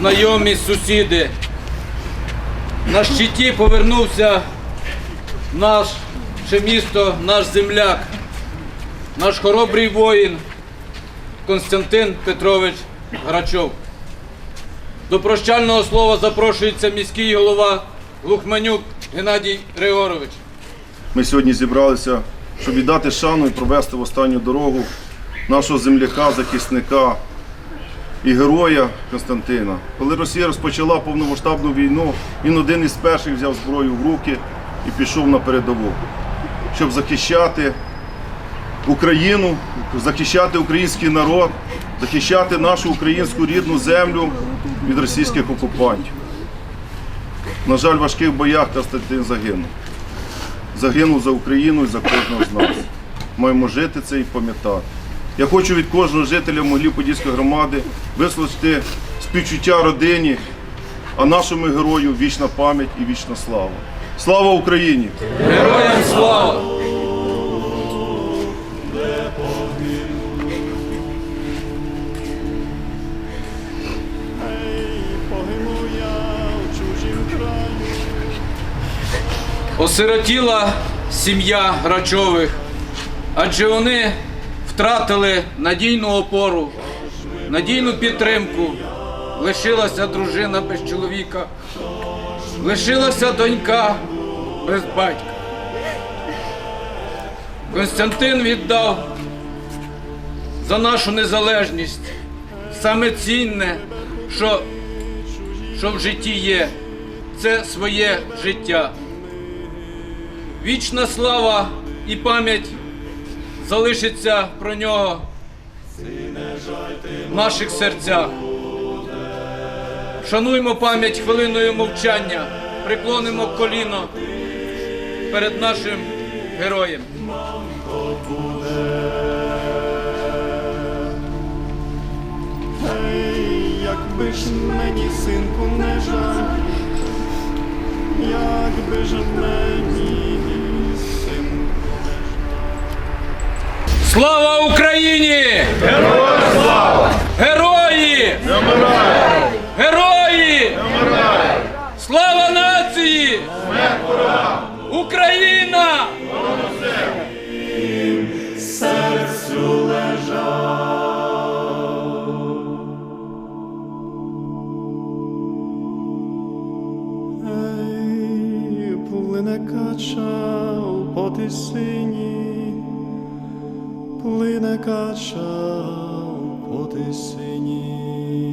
знайомі, сусіди. На щиті повернувся наше місто, наш земляк, наш хоробрий воїн Константин Петрович Грачов. До прощального слова запрошується міський голова Глухманюк Геннадій Григорович. Ми сьогодні зібралися, щоб віддати шану і провести в останню дорогу нашого земляка, захисника і героя Константина. Коли Росія розпочала повномасштабну війну, він один із перших взяв зброю в руки і пішов на передову, щоб захищати Україну, захищати український народ, захищати нашу українську рідну землю від російських окупантів. На жаль, в важких боях Константин загинув загинув за Україну і за кожного з нас. Маємо жити це і пам'ятати. Я хочу від кожного жителя Могилів-Подільської громади висловити співчуття родині, а нашому герою вічна пам'ять і вічна слава. Слава Україні! Героям слава! Осиротіла сім'я Грачових, адже вони втратили надійну опору, надійну підтримку. Лишилася дружина без чоловіка, лишилася донька без батька. Константин віддав за нашу незалежність саме цінне, що, що в житті є, це своє життя. Вічна слава і пам'ять залишиться про нього в наших серцях. Шануймо пам'ять хвилиною мовчання, приклонимо коліно перед нашим героєм. Якби ж мені синку не жаль, якби ж мені Слава Україні! Героям слава! Герої! Герої! Слава нації! Україна! Серцю лежав. Ей, плине кача по тисині, плине кача у потисині.